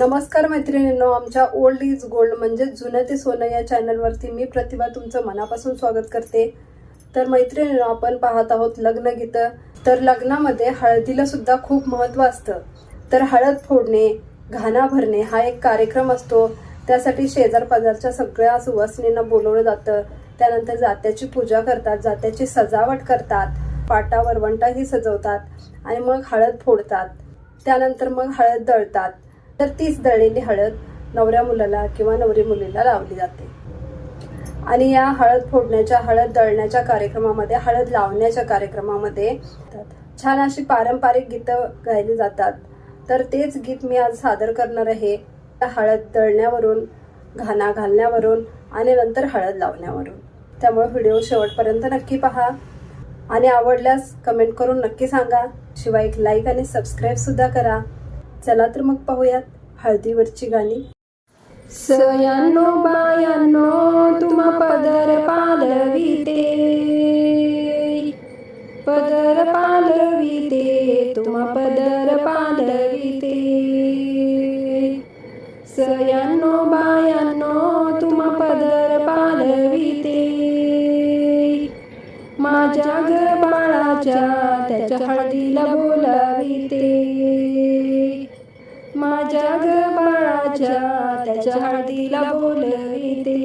नमस्कार मैत्रिणींनो आमच्या ओल्ड इज गोल्ड म्हणजे जुनं ते सोनं या चॅनलवरती मी प्रतिभा तुमचं मनापासून स्वागत करते. तर मैत्रिणींनो आपण पाहत आहोत लग्न गीतं. तर लग्नामध्ये हळदीला सुद्धा खूप महत्त्व असतं. तर हळद फोडणे घाणा भरणे हा एक कार्यक्रम असतो. त्यासाठी शेजार पाजारच्या सगळ्या सुवासिनींना बोलवलं जातं. त्यानंतर जात्याची पूजा करतात जात्याची सजावट करतात पाटा वरवंटाही सजवतात आणि मग हळद फोडतात. त्यानंतर मग हळद दळतात. तर तीच दळलेली हळद नवऱ्या मुलाला किंवा नवरी मुलीला लावली जाते. आणि या हळद फोडण्याच्या हळद दळण्याच्या कार्यक्रमामध्ये हळद लावण्याच्या कार्यक्रमामध्ये छान अशी पारंपरिक गीतं गायली जातात. तर तेच गीत मी आज सादर करणार आहे. हळद दळण्यावरून घाणा घालण्यावरून आणि नंतर हळद लावण्यावरून. त्यामुळे व्हिडिओ शेवटपर्यंत नक्की पहा. आणि आवडल्यास कमेंट करून नक्की सांगा. शिवाय एक लाईक आणि सबस्क्राईब सुद्धा करा. चला तर मग पाहूयात हळदीवरची गाणी. सयानो बायानो तुम्हा पदर पालविते. पदर पालविते तुम्हा पदर पालविते. सयानो बायानो तुम्हा पदर पालविते. माझ्या ग बाळाच्या त्याच्या हळदीला बोलाविते. त्याच्या हळदीला बोलविते.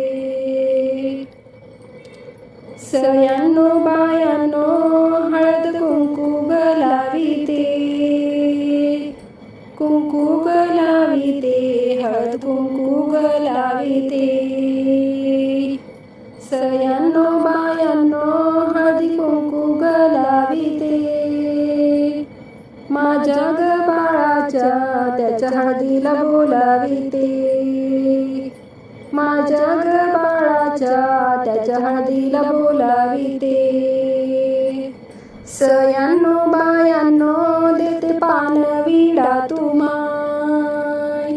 सयानो बायानो हळद कुंकू गलाविते. कुंकू गलाविते हळद कुंकू गलाविते. सयानो बायानो हळदी कुंकू गलाविते. माझ्या ग बाळाच्या त्याच्या हळदीला बोलाविते. माझ्या ग त्याच्या हळदीला बोलाविते. सयानो बायानो देते पान विडा तुमाय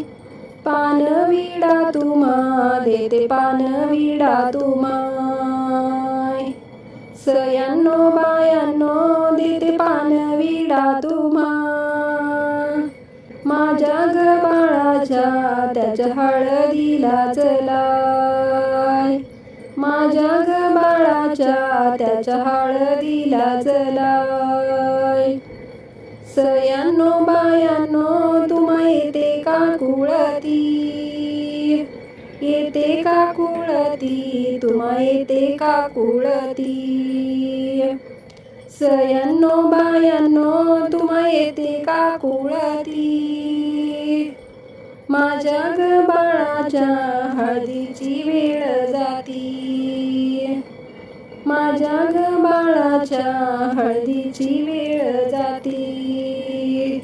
पान विडा तुमा देते पान विडा तुमाय सयानो बायानो देते पान विडा तुम्हा माझ्या ग बाळाच्या त्याच्या हळदीला चलाय. माझ्या ग बाळाच्या त्याच्या हळदीला चलाय. सयानो बायानो तुम्हा येते का कुळती? येते का कुळती? तुम्हा येते का कुळती? सयानो बायानो तुम्हा येते का कुळती? माझ्या ग बाळाच्या हळदीची वेळ जाती. माझ्या ग बाळाच्या हळदीची वेळ जाती.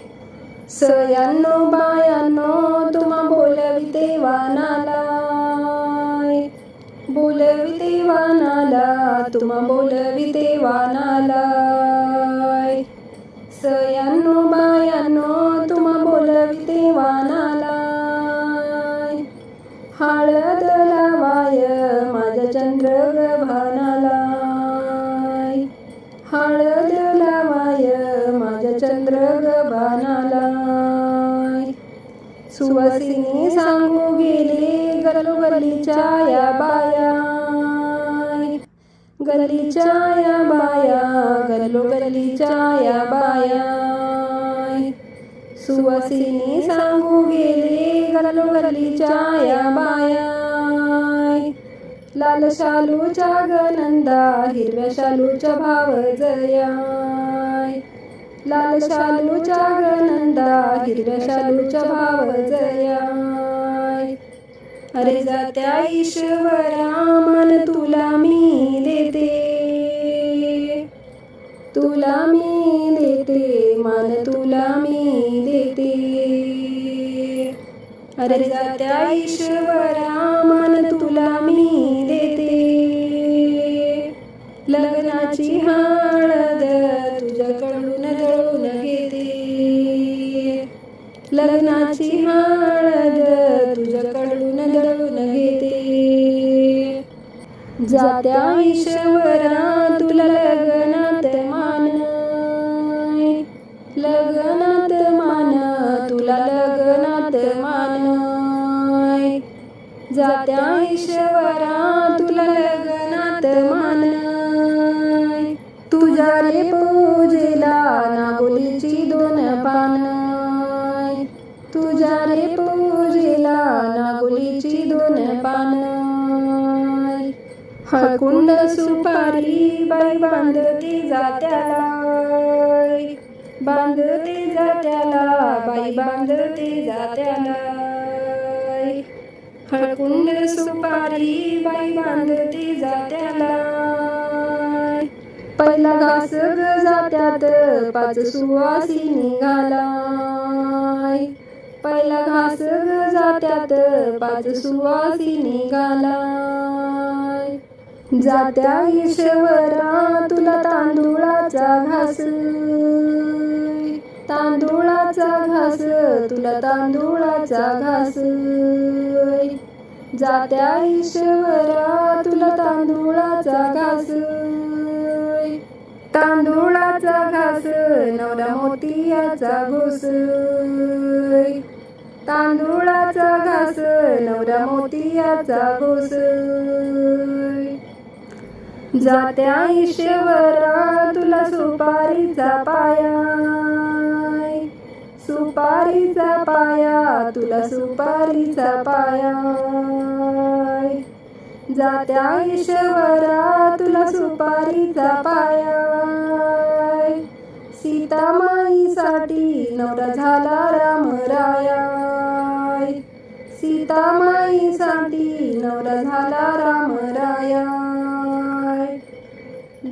सयानो बायानो तुम्हा बोलविते वानाला बोलविते वानाला तुम्हा बोलविते वानाला सयानो सुवासिनी सांगू गेले गलोगलीच्या या बाया. गलीच्या या बाया गलोगलीच्या या बाया. सुवासिनी सांगू गेले गलोगलीच्या या बाया. लाल शालूच्या गनंदा हिरव्या शालूच्या भाव जया लाल शालूच्या नंदा हिरव्या शालूच्या भाव जयाय अरे जात्या ईश्वरा मन तुला मी देते. तुला मी देते मन तुला मी देते. अरे जात्या ईश्वरा मन तुला मी जात्या ईश्वरा तुला लग्नात मान. लग्नात मान तुला लग्नात मान. जात्या ईश्वरा तुला लग्नात मान. हळकुंड सुपारी बाई बांधती जात्याला. बांधती जात्याला बाई बांधती जात्याला. हळकुंड सुपारी बाई बांधती जात्याला. पहिला घास ग जात्यात पाच सुवासी निघाला. पहिला घास ग जात्यात पाच सुवासी निघाला. जात्या ईश्वरा तुला तांदुळाचा घास. तांदुळाचा घास तुला तांदुळाचा घास. जात्या ईश्वरा तुला तांदुळाचा घास. तांदुळाचा घास नवरा मोतियाचा घोस. तांदुळाचा घास नवरा मोतियाचा घोस. जात्या ईश्वरा तुला सुपारीचा पाया. सुपारीचा पाया तुला सुपारीचा पाया. जात्या ईश्वरा तुला सुपारीचा पाया. सीतामाईसाठी नवरा झाला रामराया सीतामाईसाठी नवरा झाला रामराया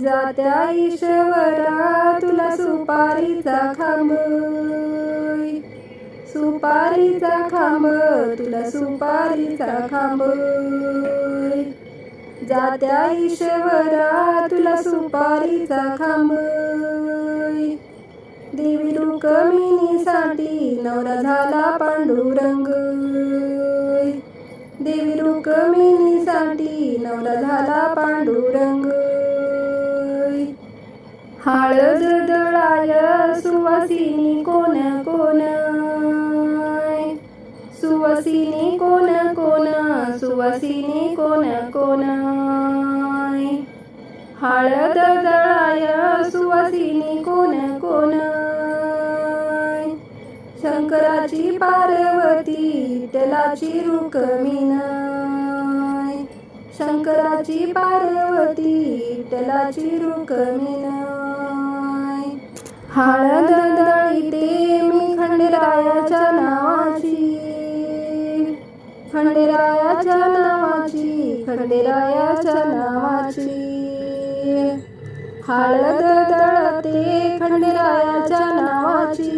जात्या ईश्वरा तुला सुपारीचा खांब. सुपारीचा खांब तुला सुपारीचा खांब. जात्या ईश्वरा तुला सुपारीचा खांब. देवी रुक्मिणीसाठी नवरा झाला पांडुरंग. देवी रुक्मिणीसाठी नवरा झाला पांडुरंग. हळद दळाय सुवासिनी कोण कोण? सुवासिनी कोण कोण? सुवासिनी कोण कोण? हळद दळाय सुवासिनी कोण कोण? शंकराची पार्वती तलाची रुक्मिण. शंकराची पार्वती त्यालाची रुक्मिण. हळद दळीते मी खंडेरायाच्या नावाची. खंडेरायाच्या नावाची खंडेरायाच्या नावाची. हळद दळते खंडेरायाच्या नावाची.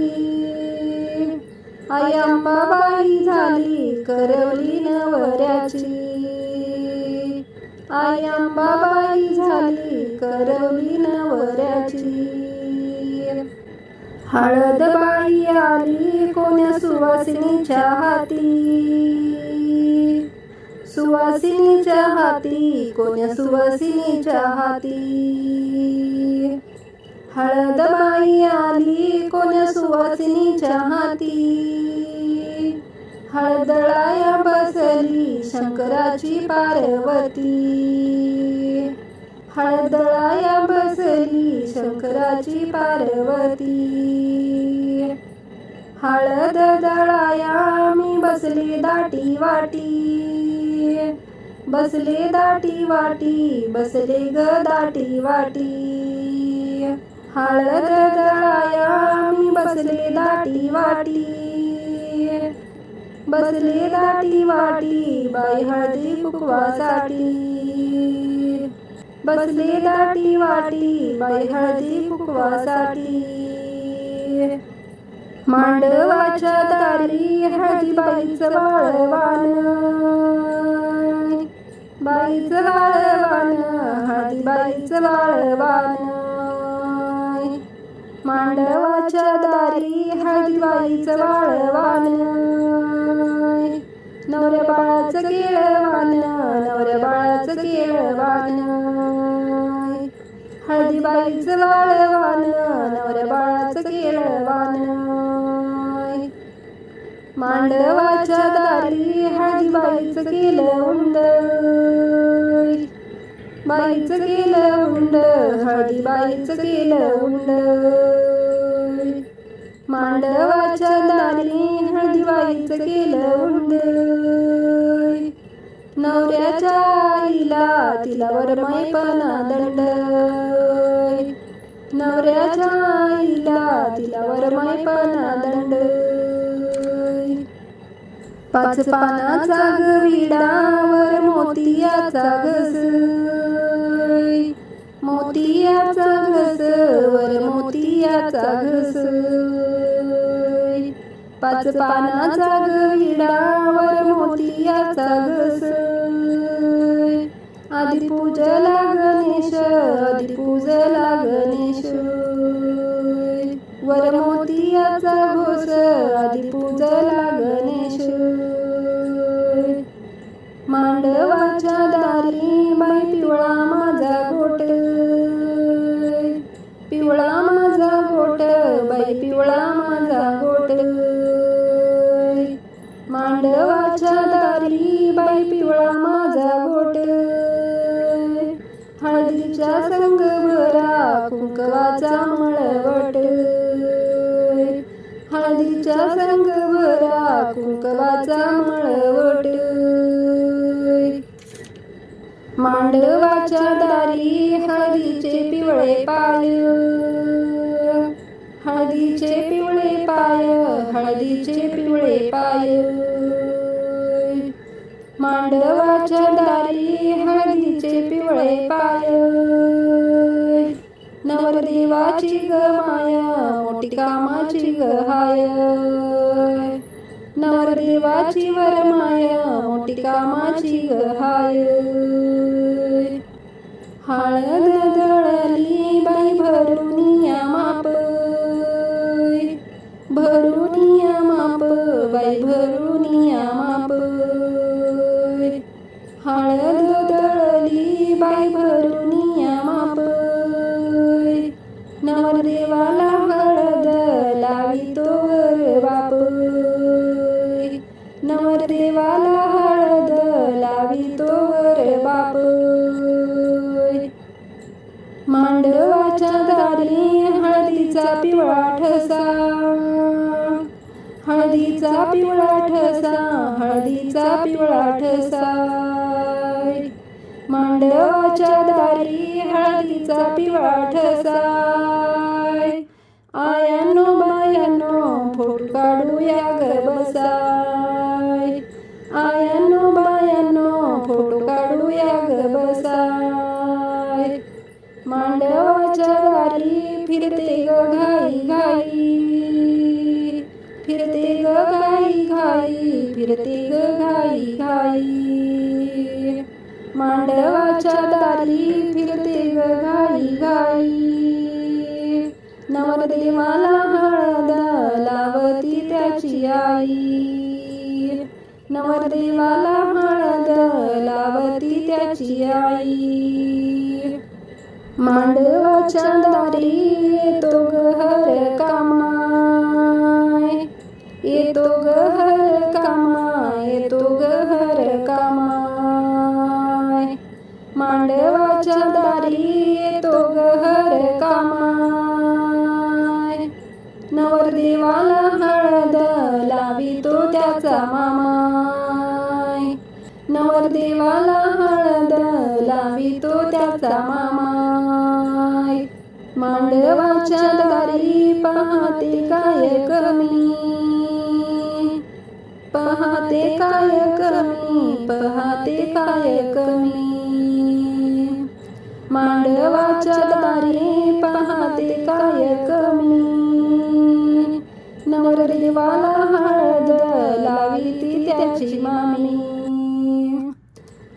आई अंबाबाई झाली करवली नवऱ्याची. आई अंबाबाई झाली करवली नवऱ्याची. हळद बाई आली कोण्या सुवासिनीच्या हाती? सुवासिनीच्या हाती कोण्या सुवासिनीच्या हाती? हळद बाई आली कोण्या सुवासिनीच्या हाती? हळदळाया बसली शंकराची पार्वती. हळदळाया बसली शंकराची पार्वती. हळद दळाया मी बसले दाटी वाटी. बसले दाटी वाटी बसले ग दाटी वाटी. हळद दळाया मी बसले दाटी वाटी. बसले दाटी वाटी बाई हळदी कुकवासाठी. बसले दाटी वाटी बाई हळदी कुकवासाठी मांडवाच्या दारी हळदी बाईचं वाळवान बाईचं वाळवान हळदी बाईचं वाळवान मांडवाच्या दारी हळदी बाईचं वाळवान नवऱ्या बाळाचं केळवान नवऱ्या बाळाचं केळवान. हळदीबाईचं वाळवान नवऱ्या बाळाचं केळवान. मांडवाच्या दारी हळदीबाईचं केलं उंड बाईचं केलं उंड हळदीबाईचं केलं उंड मांडवाच्या दारी हळदीबाईचं केलं उंड नवऱ्याच्या आईला तिला वरमायपणा दंड नवऱ्याच्या आईला तिला वरमायपणा दंड पाच पानाचा ग विडावर मोतियाचा घस मोतियाचा घस वर मोतियाचा घस पाच पानाचा ग विडावर मोतियाचा घस आधी पूजला गणेश आधी पूजला गणेश वर मोतियाचा घोस आधी पूजला गणेश मांडवाच्या दारी बाई पिवळा माझा गोट पिवळा माझा गोट बाई पिवळा माझा गोट मांडवा कवाचा मळवट. हळदीच्या संग भरा कुंकवाचा मळवट. मांडवाच्या दारी हळदीचे पिवळे पाय. हळदीचे पिवळे पाय हळदीचे पिवळे पाय. मांडवाच्या दारी हळदीचे पिवळे पाय. नवरदेवाची ग माया मोठी कामाची ग हाय नवरदेवाची वर माया मोठी कामाची ग हाय. हळद दळली बाई भरुनिया माप. भरुनिया माप बाई भरुनिया माप. हळद बाप नवरदेवाला हळद लावी तोवर बाप मांडवाच्या दारी हळदीचा पिवळा ठसा. हळदीचा पिवळा ठसा हळदीचा पिवळा ठसा. मांडवाच्या दारी हळदीचा पिवळा ठसा. आयानो बायानो फोटो काढूया ग बसाय आयानो बायानो फोटो काढूया ग बसाय मांडवाच्या दारी फिरते ग घाई घाई. फिरते ग घाई घाई फिरते ग घाई घाई. मांडवाच्या दारी फिरते ग घाई घाई. नवरदेवाला हळद लावती त्याची आई. नवरदेवाला हळद लावती त्याची आई. मांडवाच्या दारी तो घर कामा मांडवाच्या दारी पाहते काय कमी? पाहते काय कमी? पाहते काय कमी? मांडवाच्या दारी पाहते काय कमी? नवरदेवाला हळद लाविती त्याची मामी.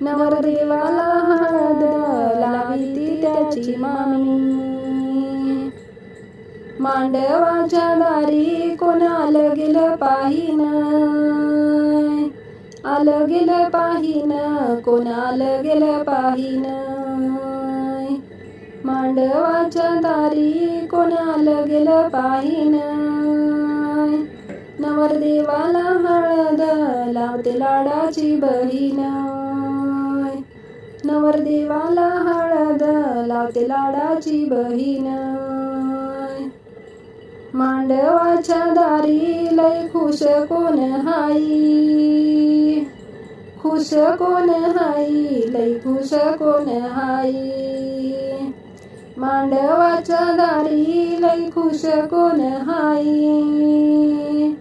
नवरदेवाला हळद लाविती त्याची मामी. मांडवाच्या दारी कोण गेलं पाहिन. आलं गेलं पाहिन कोण गेलं पाहिन. मांडवाच्या दारी कोणाल गेलं पाहिन. नवरदेवाला हळद लावते लाडाची बहीण नवरदेवाला हळद लावते लाडाची बहीण मांडवाच्या दारी लय खुश कोण हाई? खुश कोण हाई? लय खुश कोण हाई? मांडवाच्या दारी लय खुश कोण हाई?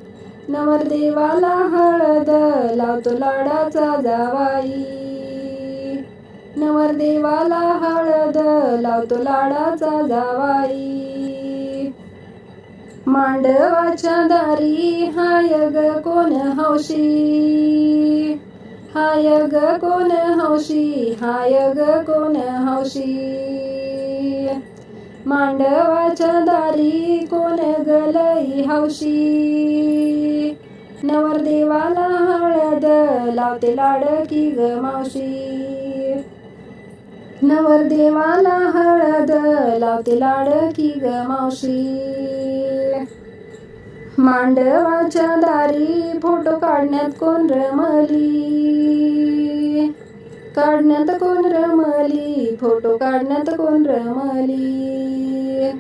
नवरदेवाला हळद लावतो लाडाचा जावाई. नवरदेवाला हळद लावतो लाडाचा जावाई. मांडवाच्या दारी हाय ग कोण हौशी? हाय ग कोण हौशी? हाय ग कोण हौशी? मांडवाच्या दारी कोण गलई हौशी? नवरदेवाला हळद लावते लाडकी ग मावशी. नवरदेवाला हळद लावते लाडकी ग मावशी. मांडवाच्या दारी फोटो काढण्यात कोण रमली? काढण्यात कोण रमली? फोटो काढण्यात कोण रमली?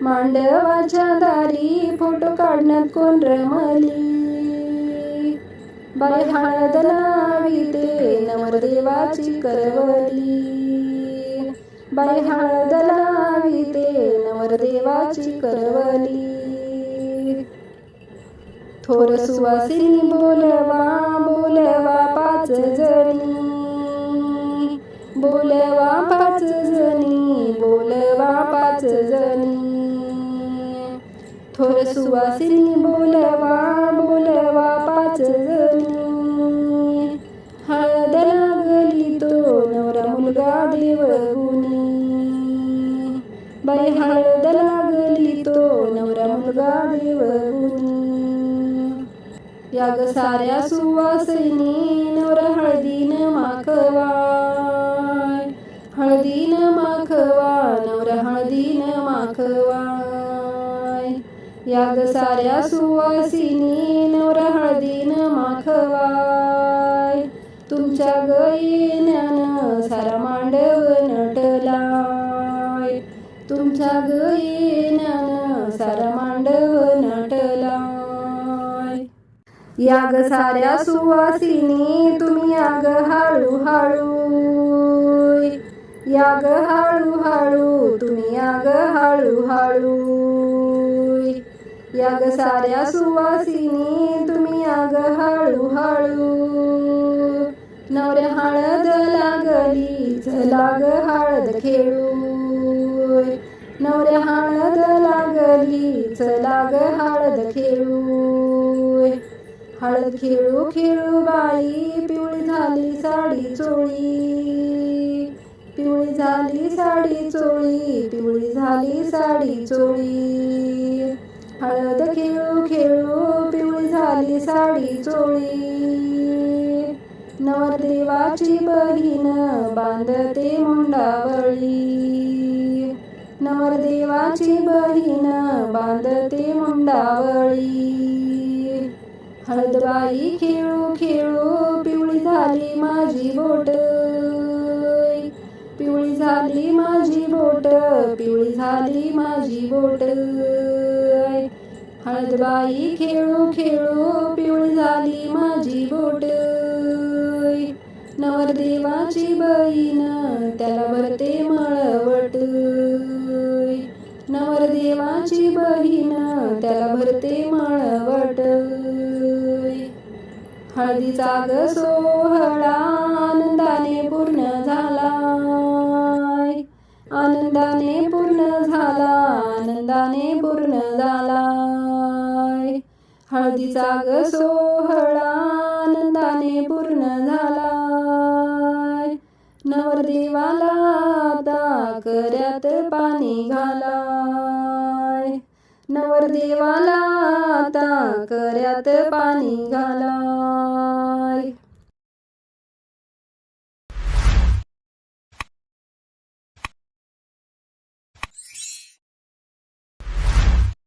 मांडवाच्या दारी फोटो काढण्यात कोण रमली? बाई हळद लाविते नवरदेवाची करवली. बाई हळद लाविते नवरदेवाची करवली. थोर सुवासिनी बोलवा बोलवा पाच जणी. बोलवा पाच जणी बोलवा पाच जणी. थोर सुवासिनी बोलवा या साऱ्या सुवासिनी नवरा हळदीन माखवा. हळदीन माखवा नवरा हळदीन माखवा. याग साऱ्या सुवासिनी नवरा हळदीन माखवाय तुमच्या ग सारा मांडव नटलाय. तुमच्या ग सारा मांडव नट याग साऱ्या सुवासिनी तुम्ही या हळूहळू. हाळू हळूहळू हाळू हाळू तुम्ही या हळूहळू. हाळू साऱ्या सुवासिनी तुम्ही या हळूहळू. हाळू हाळू नवऱ्या हळद लागली चला ग हळद खेळू. नवऱ्या हळद लागली चला ग हळद खेळू. हळद खेळू खेळू बाई. पिवळी झाली साडी चोळी. पिवळी झाली साडी चोळी. पिवळी झाली साडी चोळी. हळद खेळू खेळू. पिवळी झाली साडी चोळी. नवरदेवाची बहीण बांधते मुंडावळी. नवरदेवाची बहीण बांधते मुंडावळी. हळदबाई खेळू खेळू पिवळी झाली माझी बोट. पिवळी झाली माझी बोट पिवळी झाली माझी बोट. हळदबाई खेळू खेळू पिवळी झाली माझी बोट. नवरदेवाची बहीण त्याला भरते मळवट. नवरदेवाची बहीण त्याला भरते माळवट. हळदीचा ग सोहळा आनंदाने पूर्ण झाला आनंदाने पूर्ण झाला आनंदाने पूर्ण झाला हळदीचा ग सोहळा आनंदाने पूर्ण नवरदेवाला आता कर्यात पाणी घालाय. नवरदेवाला आता पाणी घालाय.